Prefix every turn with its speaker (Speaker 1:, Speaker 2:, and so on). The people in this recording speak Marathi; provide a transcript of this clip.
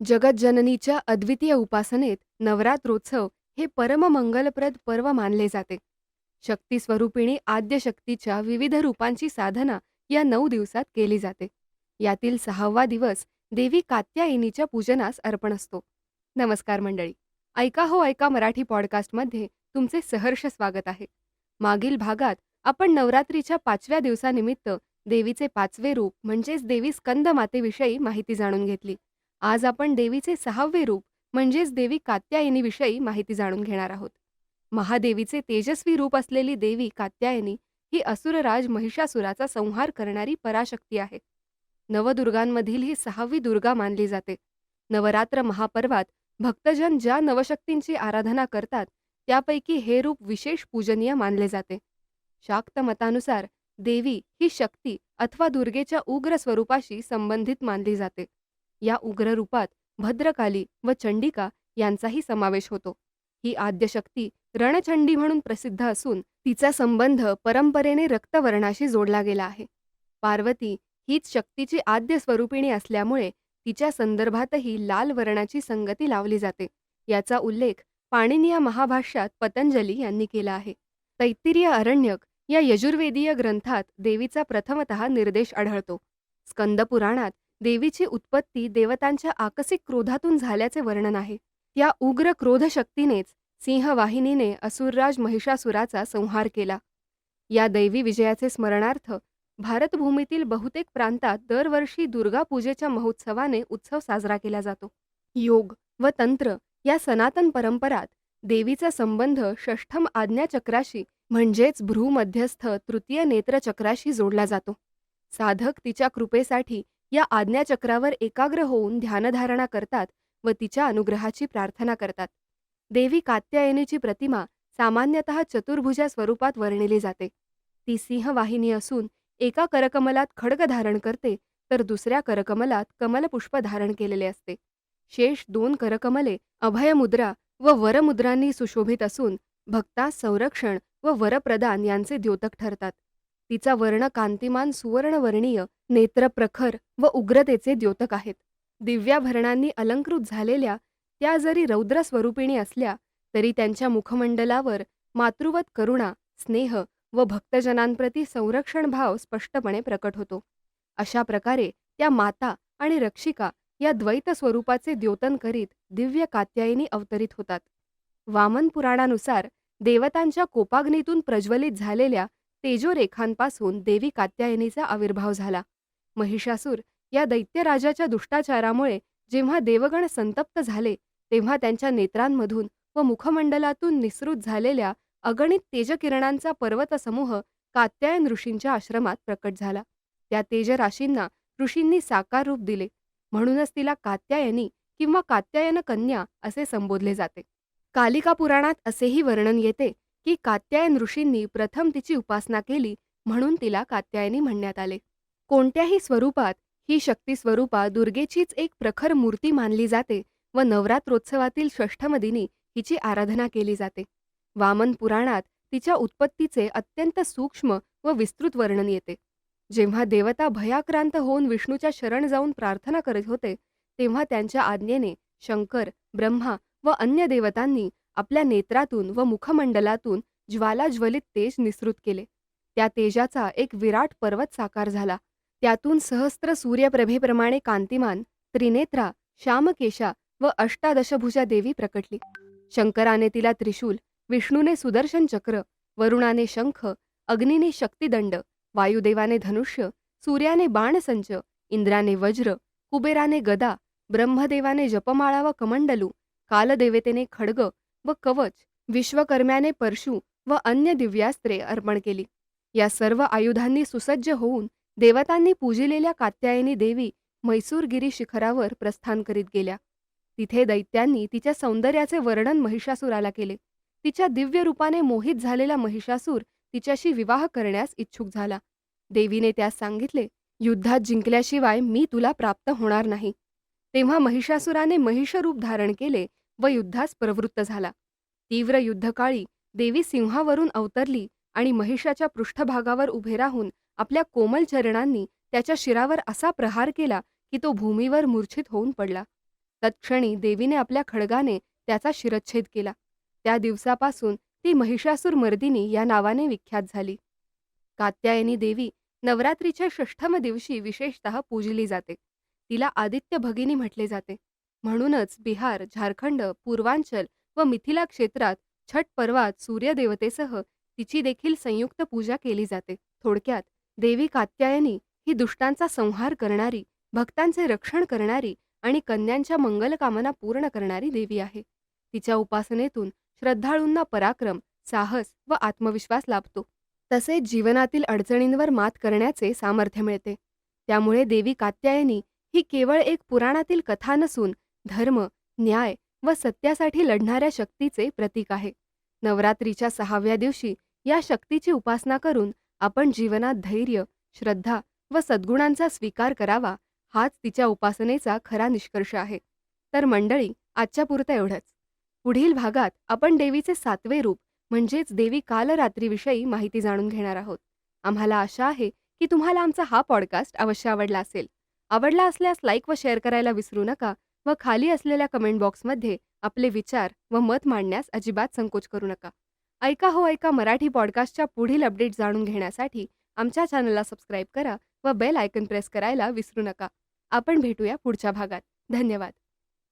Speaker 1: जगज्जननीच्या अद्वितीय उपासनेत नवरात्रोत्सव हे परममंगलप्रद पर्व मानले जाते. शक्तीस्वरूपिणी आद्यशक्तीच्या विविध रूपांची साधना या नऊ दिवसात केली जाते. यातील सहावा दिवस देवी कात्यायनीच्या पूजनास अर्पण असतो. नमस्कार मंडळी ऐका हो ऐका मराठी पॉडकास्टमध्ये तुमचे सहर्ष स्वागत आहे. मागील भागात आपण नवरात्रीच्या पाचव्या दिवसानिमित्त देवीचे पाचवे रूप म्हणजेच देवी स्कंद मातेविषयी माहिती जाणून घेतली. आज आपण देवीचे सहावे रूप म्हणजेच देवी कात्यायनीविषयी माहिती जाणून घेणार आहोत. महादेवीचे तेजस्वी रूप असलेली देवी कात्यायनी ही असुरराज महिषासुराचा संहार करणारी पराशक्ती आहे. नवदुर्गांमधील ही सहावी दुर्गा मानली जाते. नवरात्र महापर्वात भक्तजन ज्या नवशक्तींची आराधना करतात त्यापैकी हे रूप विशेष पूजनीय मानले जाते. शाक्त मतानुसार देवी ही शक्ती अथवा दुर्गेच्या उग्र स्वरूपाशी संबंधित मानली जाते. या उग्र रूपात भद्रकाली व चंडिका यांचाही समावेश होतो. ही आद्यशक्ती रणचंडी म्हणून प्रसिद्ध असून तिचा संबंध परंपरेने रक्तवर्णाशी जोडला गेला आहे. पार्वती हीच शक्तीची आद्य स्वरूपिणी असल्यामुळे तिच्या संदर्भातही लाल वर्णाची संगती लावली जाते. याचा उल्लेख पाणिनिया महाभाष्यात पतंजली यांनी केला आहे. तैत्तिरीय अरण्यक या यजुर्वेदीय ग्रंथात देवीचा प्रथमतः निर्देश आढळतो. स्कंदपुराणात देवीची उत्पत्ती देवतांच्या आकस्मिक क्रोधातून झाल्याचे वर्णन आहे. या उग्र क्रोधशक्तीनेच सिंहवाहिनीने असुरराज महिषासुराचा संहार केला. या दैवी विजयाचे स्मरणार्थ भारतभूमीतील बहुतेक प्रांतात दरवर्षी दुर्गा पूजेच्या महोत्सवाने उत्सव साजरा केला जातो. योग व तंत्र या सनातन परंपरात देवीचा संबंध षष्ठम आज्ञाचक्राशी म्हणजेच भ्रूमध्यस्थ तृतीय नेत्रचक्राशी जोडला जातो. साधक तिच्या कृपेसाठी या आज्ञाचक्रावर एकाग्र होऊन ध्यानधारणा करतात व तिच्या अनुग्रहाची प्रार्थना करतात. देवी कात्यायनीची प्रतिमा सामान्यतः चतुर्भुजा स्वरूपात वर्णिली जाते. ती सिंहवाहिनी असून एका करकमलात खड्ग धारण करते तर दुसऱ्या करकमलात कमलपुष्प धारण केलेले असते. शेष दोन करकमले अभयमुद्रा व वरमुद्रांनी सुशोभित असून भक्तास संरक्षण व वरप्रदान यांचे द्योतक ठरतात. तिचा वर्ण कांतिमान सुवर्णवर्णीय नेत्रप्रखर व उग्रतेचे द्योतक आहेत. दिव्याभरणांनी अलंकृत झालेल्या त्या जरी रौद्र स्वरूपिणी असल्या तरी त्यांच्या मुखमंडलावर मातृवत करुणा स्नेह व भक्तजनांप्रती संरक्षण भाव स्पष्टपणे प्रकट होतो. अशा प्रकारे त्या माता आणि रक्षिका या द्वैत स्वरूपाचे द्योतन करीत दिव्य कात्यायनी अवतरित होतात. वामन पुराणानुसार देवतांच्या कोपाग्नीतून प्रज्वलित झालेल्या तेजोरेखांपासून देवी कात्यायनीचा आविर्भाव झाला. महिषासूर या दैत्यराजाच्या दुष्टाचारामुळे जेव्हा देवगण संतप्त झाले तेव्हा त्यांच्या नेत्रांमधून व मुखमंडलातून निसृत झालेल्या अगणित तेजकिरणांचा पर्वतसमूह कात्यायन ऋषींच्या आश्रमात प्रकट झाला. त्या तेजराशींना ऋषींनी साकार रूप दिले. म्हणूनच तिला कात्यायनी किंवा कात्यायन कन्या असे संबोधले जाते. कालिका पुराणात असेही वर्णन येते की कात्यायन ऋषींनी प्रथम तिची उपासना केली म्हणून तिला कात्यायनी म्हणण्यात आले. कोणत्याही स्वरूपात ही शक्ती स्वरूपा दुर्गेचीच एक प्रखर मूर्ती मानली जाते व नवरात्रोत्सवातील षष्ठमदिनी हिची आराधना केली जाते. वामन पुराणात तिच्या उत्पत्तीचे अत्यंत सूक्ष्म व विस्तृत वर्णन येते. जेव्हा देवता भयाक्रांत होऊन विष्णूच्या शरण जाऊन प्रार्थना करत होते तेव्हा त्यांच्या आज्ञेने शंकर ब्रह्मा व अन्य देवतांनी आपल्या नेत्रातून व मुखमंडलातून ज्वालाज्वलित तेज निसृत केले. त्या तेजाचा एक विराट पर्वत साकार झाला. त्यातून सहस्त्र सूर्यप्रभेप्रमाणे कांतिमान त्रिनेत्रा श्यामकेशा व अष्टादशभुजा देवी प्रकटली. शंकराने तिला त्रिशूल विष्णूने सुदर्शन चक्र वरुणाने शंख अग्नीने शक्तिदंड वायुदेवाने धनुष्य सूर्याने बाणसंच इंद्राने वज्र कुबेराने गदा ब्रह्मदेवाने जपमाळा व कमंडलू कालदेवतेने खड्ग व कवच विश्वकर्म्याने परशु व अन्य दिव्यास्त्रे अर्पण केली. या सर्व आयुधांनी सुसज्ज होऊन देवतांनी पूजिलेल्या कात्यायनी देवी म्हैसूरगिरी शिखरावर प्रस्थान करीत गेल्या. तिथे दैत्यांनी तिच्या सौंदर्याचे वर्णन महिषासुराला केले. तिच्या दिव्य रूपाने मोहित झालेला महिषासूर तिच्याशी विवाह करण्यास इच्छुक झाला. देवीने त्यास सांगितले युद्धात जिंकल्याशिवाय मी तुला प्राप्त होणार नाही. तेव्हा महिषासुराने महिषरूप धारण केले व युद्धास प्रवृत्त झाला. तीव्र युद्धकाळी देवी सिंहावरून अवतरली आणि महिषाच्या पृष्ठभागावर उभे राहून आपल्या कोमल चरणांनी त्याच्या शिरावर असा प्रहार केला की तो भूमीवर मूर्छित होऊन पडला. तत्क्षणी देवीने आपल्या खडगाने त्याचा शिरच्छेद केला. त्या दिवसापासून ती महिषासूर मर्दिनी या नावाने विख्यात झाली. कात्यायनी देवी नवरात्रीच्या षष्ठम दिवशी विशेषतः पूजली जाते. तिला आदित्य भगिनी म्हटले जाते. म्हणूनच बिहार झारखंड पूर्वांचल व मिथिला क्षेत्रात छठ पर्वात सूर्यदेवतेसह तिची देखील संयुक्त पूजा केली जाते. थोडक्यात देवी कात्यायनी ही दुष्टांचा संहार करणारी भक्तांचे रक्षण करणारी आणि कन्यांच्या मंगलकामना पूर्ण करणारी देवी आहे. तिच्या उपासनेतून श्रद्धाळूंना पराक्रम साहस व आत्मविश्वास लाभतो. तसेच जीवनातील अडचणींवर मात करण्याचे सामर्थ्य मिळते. त्यामुळे देवी कात्यायनी ही केवळ एक पुराणातील कथा नसून धर्म न्याय व सत्यासाठी लढणाऱ्या शक्तीचे प्रतीक आहे. नवरात्रीच्या सहाव्या दिवशी या शक्तीची उपासना करून आपण जीवनात धैर्य श्रद्धा व सद्गुणांचा स्वीकार करावा हाच तिच्या उपासनेचा खरा निष्कर्ष आहे. तर मंडळी आजच्या पुरतं एवढंच. पुढील भागात आपण देवीचे सातवे रूप म्हणजेच देवी कालरात्रीविषयी माहिती जाणून घेणार आहोत. आम्हाला आशा आहे की तुम्हाला आमचा हा पॉडकास्ट अवश्य आवडला असेल. आवडला असल्यास लाईक व शेअर करायला विसरू नका व खाली असलेल्या कमेंट बॉक्समध्ये आपले विचार व मत मांडण्यास अजिबात संकोच करू नका. ऐका हो ऐका मराठी पॉडकास्टच्या पुढील अपडेट जाणून घेण्यासाठी आमच्या चॅनलला सबस्क्राईब करा व बेल आयकन प्रेस करायला विसरू नका. आपण भेटूया पुढच्या भागात. धन्यवाद.